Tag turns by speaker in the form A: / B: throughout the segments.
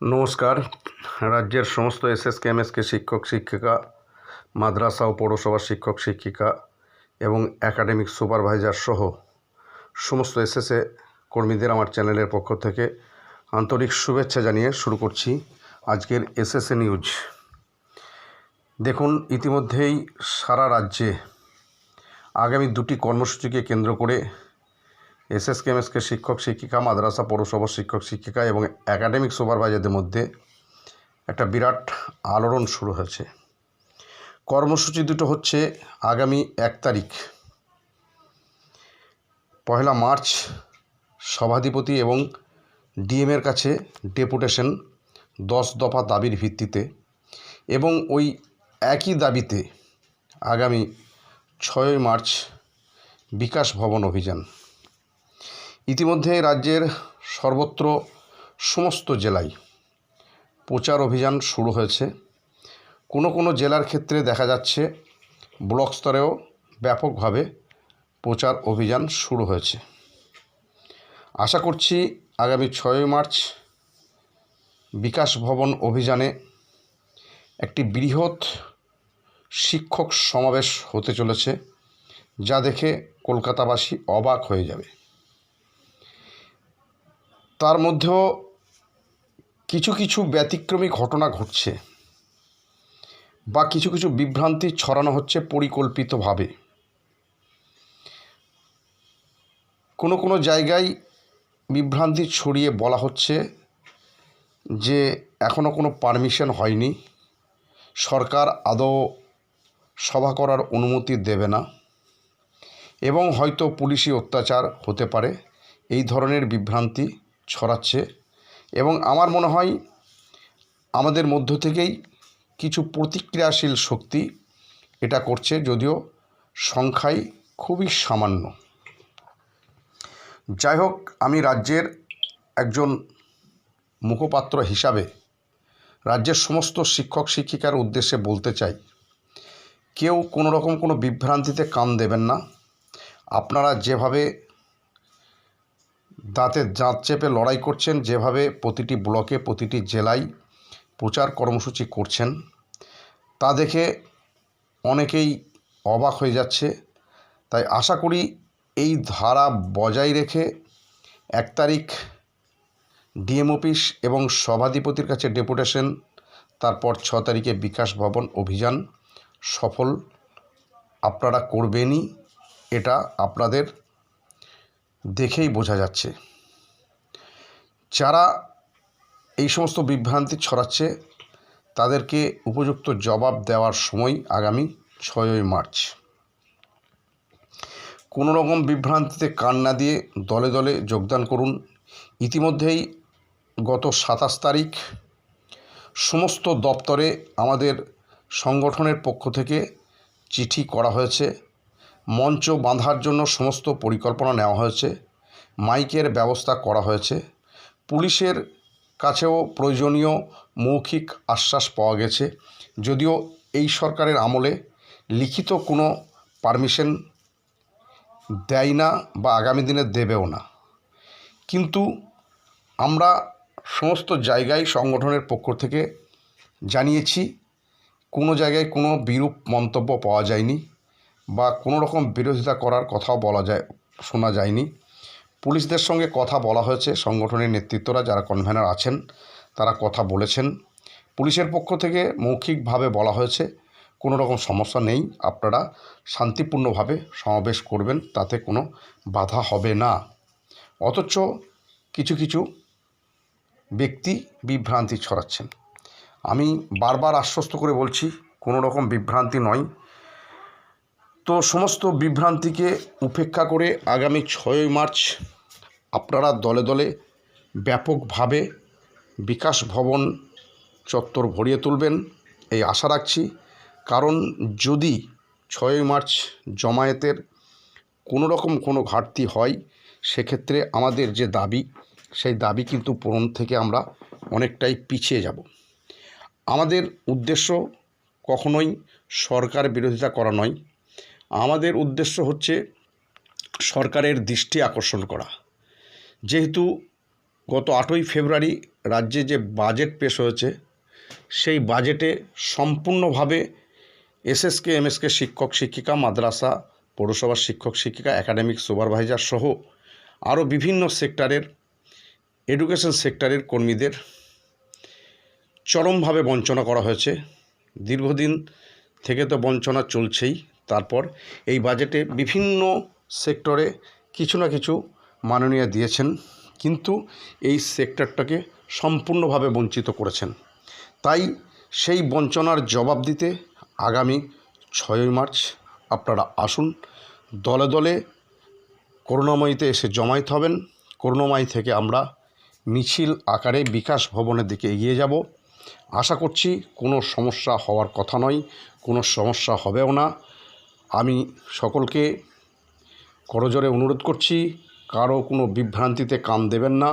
A: নমস্কার। রাজ্যের সমস্ত এসএস কেএমএসকে শিক্ষক, শিক্ষিকা, মাদ্রাসা ও পৌরসভার শিক্ষক, শিক্ষিকা এবং একাডেমিক সুপারভাইজার সহ সমস্ত এসএসএ কর্মীদের আমার চ্যানেলের পক্ষ থেকে আন্তরিক শুভেচ্ছা জানিয়ে শুরু করছি আজকের এসএসএ নিউজ। দেখুন, ইতিমধ্যেই সারা রাজ্যে আগামী দুটি কর্মসূচিকে কেন্দ্র করে এসএস কেমএসকে শিক্ষক, শিক্ষিকা, মাদ্রাসা পৌরসভার শিক্ষক, শিক্ষিকা এবং একাডেমিক সুপারভাইজারদের মধ্যে একটা বিরাট আলোড়ন শুরু হয়েছে। কর্মসূচি দুটো হচ্ছে আগামী এক তারিখ। পয়লা মার্চ সভাধিপতি এবং ডিএমের কাছে ডেপুটেশন দশ দফা দাবির ভিত্তিতে এবং ওই একই দাবিতে আগামী ছয়ই মার্চ বিকাশ ভবন অভিযান। ইতিমধ্যে রাজ্যের সর্বত্র সমস্ত জেলায় প্রচার অভিযান শুরু হয়েছে। কোনো কোনো জেলার ক্ষেত্রে দেখা যাচ্ছে, ব্লক স্তরেও ব্যাপকভাবে প্রচার অভিযান শুরু হয়েছে। আশা করছি আগামী ছয়ই মার্চ বিকাশ ভবন অভিযানে একটি বৃহৎ শিক্ষক সমাবেশ হতে চলেছে, যা দেখে কলকাতাবাসী অবাক হয়ে যাবে। তার মধ্যেও কিছু কিছু ব্যতিক্রমী ঘটনা ঘটছে বা কিছু কিছু বিভ্রান্তি ছড়ানো হচ্ছে পরিকল্পিতভাবে। কোনো কোনো জায়গায় বিভ্রান্তি ছড়িয়ে বলা হচ্ছে যে এখনও কোনো পারমিশন হয়নি, সরকার আদৌ সভা করার অনুমতি দেবে না এবং হয়তো পুলিশি অত্যাচার হতে পারে। এই ধরনের বিভ্রান্তি ছড়াচ্ছে। এবং আমার মনে হয় আমাদের মধ্য থেকেই কিছু প্রতিক্রিয়াশীল শক্তি এটা করছে, যদিও সংখ্যায় খুবই সামান্য। যাই হোক, আমি রাজ্যের একজন মুখপাত্র হিসাবে রাজ্যের সমস্ত শিক্ষক শিক্ষিকার উদ্দেশ্যে বলতে চাই, কেউ কোনো রকম কোনো বিভ্রান্তিতে কান দেবেন না। আপনারা যেভাবে দাঁতে দাঁত চেপে লড়াই করছেন, যেভাবে প্রতিটি ব্লকে, প্রতিটি জেলায় প্রচার কর্মসূচি করছেন, তা দেখে অনেকেই অবাক হয়ে যাচ্ছে। তাই আশা করি এই ধারা বজায় রেখে এক তারিখ ডিএম অফিস এবং সভাধিপতির কাছে ডেপুটেশন, তারপর ছ তারিখে বিকাশ ভবন অভিযান সফল আপনারা করবেনই, এটা আপনাদের দেখেই বোঝা যাচ্ছে। যারা এই সমস্ত বিভ্রান্তি ছড়াচ্ছে, তাদেরকে উপযুক্ত জবাব দেওয়ার সময় আগামী ছয়ই মার্চ। কোনো রকম বিভ্রান্তিতে কান না দিয়ে দলে দলে যোগদান করুন। ইতিমধ্যেই গত সাতাশ তারিখ সমস্ত দপ্তরে আমাদের সংগঠনের পক্ষ থেকে চিঠি করা হয়েছে। মঞ্চ বাঁধার জন্য সমস্ত পরিকল্পনা নেওয়া হয়েছে। মাইকের ব্যবস্থা করা হয়েছে। পুলিশের কাছেও প্রয়োজনীয় মৌখিক আশ্বাস পাওয়া গেছে। যদিও এই সরকারের আমলে লিখিত কোনো পারমিশন দেয় না বা আগামী দিনে দেবেও না। কিন্তু আমরা সমস্ত জায়গায় সংগঠনের পক্ষ থেকে জানিয়েছি, কোনো জায়গায় কোনো বিরূপ মন্তব্য পাওয়া যায়নি। বা কোনো রকম বিরোধিতা করার কথাও বলা যায়, শোনা যায়নি। পুলিশদের সঙ্গে কথা বলা হয়েছে। সংগঠনের নেতৃত্বরা যারা কনভেনার আছেন, তারা কথা বলেছেন। পুলিশের পক্ষ থেকে মৌখিকভাবে বলা হয়েছে, কোনো রকম সমস্যা নেই। আপনারা শান্তিপূর্ণভাবে সমাবেশ করবেন, তাতে কোনো বাধা হবে না। অথচ কিছু কিছু ব্যক্তি বিভ্রান্তি ছড়াচ্ছেন। আমি বারবার আশ্বস্ত করে বলছি, কোনো রকম বিভ্রান্তি নয়। তো সমস্ত বিভ্রান্তিকে উপেক্ষা করে আগামী ছয়ই মার্চ আপনারা দলে দলে ব্যাপকভাবে বিকাশ ভবন চত্বর ভরিয়ে তুলবেন এই আশা রাখছি। কারণ যদি ছয়ই মার্চ জমায়েতের কোনো রকম কোনো ঘাটতি হয়, সেক্ষেত্রে আমাদের যে দাবি, সেই দাবি কিন্তু পূরণ থেকে আমরা অনেকটাই পিছিয়ে যাব। আমাদের উদ্দেশ্য কখনোই সরকার বিরোধিতা করা নয় আমাদের উদ্দেশ্য হচ্ছে সরকারের দৃষ্টি আকর্ষণ করা। যেহেতু গত আটই ফেব্রুয়ারি রাজ্যে যে বাজেট পেশ হয়েছে, সেই বাজেটে সম্পূর্ণভাবে এসএসকে, এমএসকে শিক্ষক শিক্ষিকা, মাদ্রাসা, পৌরসভার শিক্ষক শিক্ষিকা, একাডেমিক সুপারভাইজার সহ আরও বিভিন্ন সেক্টরের, এডুকেশন সেক্টরের কর্মীদের চরমভাবে বঞ্চনা করা হয়েছে। দীর্ঘদিন থেকে তো বঞ্চনা চলছেই। তারপর এই বাজেটে বিভিন্ন সেক্টরে কিছু না কিছু মাননীয় দিয়েছেন, কিন্তু এই সেক্টরটাকে সম্পূর্ণভাবে বঞ্চিত করেছেন। তাই সেই বঞ্চনার জবাব দিতে আগামী ছয়ই মার্চ আপনারা আসুন, দলে দলে করুণাময়ীতে এসে জমায়েত হবেন। করুণাময়ী থেকে আমরা মিছিল আকারে বিকাশ ভবনের দিকে এগিয়ে যাব। আশা করছি কোনো সমস্যা হওয়ার কথা নয়, কোনো সমস্যা হবেও না। আমি সকলকে করজোরে অনুরোধ করছি, কারও কোনো বিভ্রান্তিতে কান দেবেন না।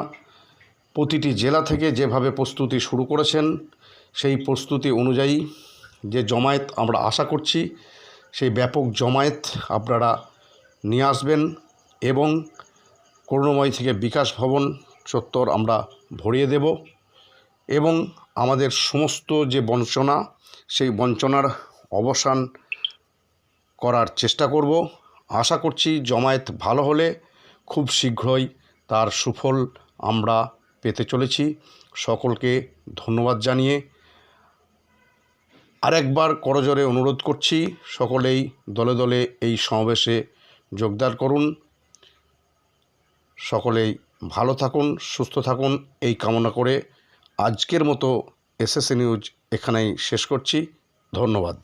A: প্রতিটি জেলা থেকে যেভাবে প্রস্তুতি শুরু করেছেন, সেই প্রস্তুতি অনুযায়ী যে জমায়েত আমরা আশা করছি, সেই ব্যাপক জমায়েত আপনারা নিয়ে আসবেন এবং করুণাময় থেকে বিকাশ ভবন চত্বর আমরা ভরিয়ে দেব এবং আমাদের সমস্ত যে বঞ্চনা, সেই বঞ্চনার অবসান করার চেষ্টা করব। আশা করছি জমায়েত ভালো হলে খুব শীঘ্রই তার সুফল আমরা পেতে চলেছি। সকলকে ধন্যবাদ জানিয়ে আরেকবার করজোরে অনুরোধ করছি, সকলেই দলে দলে এই সমাবেশে যোগদান করুন। সকলেই ভালো থাকুন, সুস্থ থাকুন, এই কামনা করে আজকের মতো এসএসএ নিউজ এখানেই শেষ করছি। ধন্যবাদ।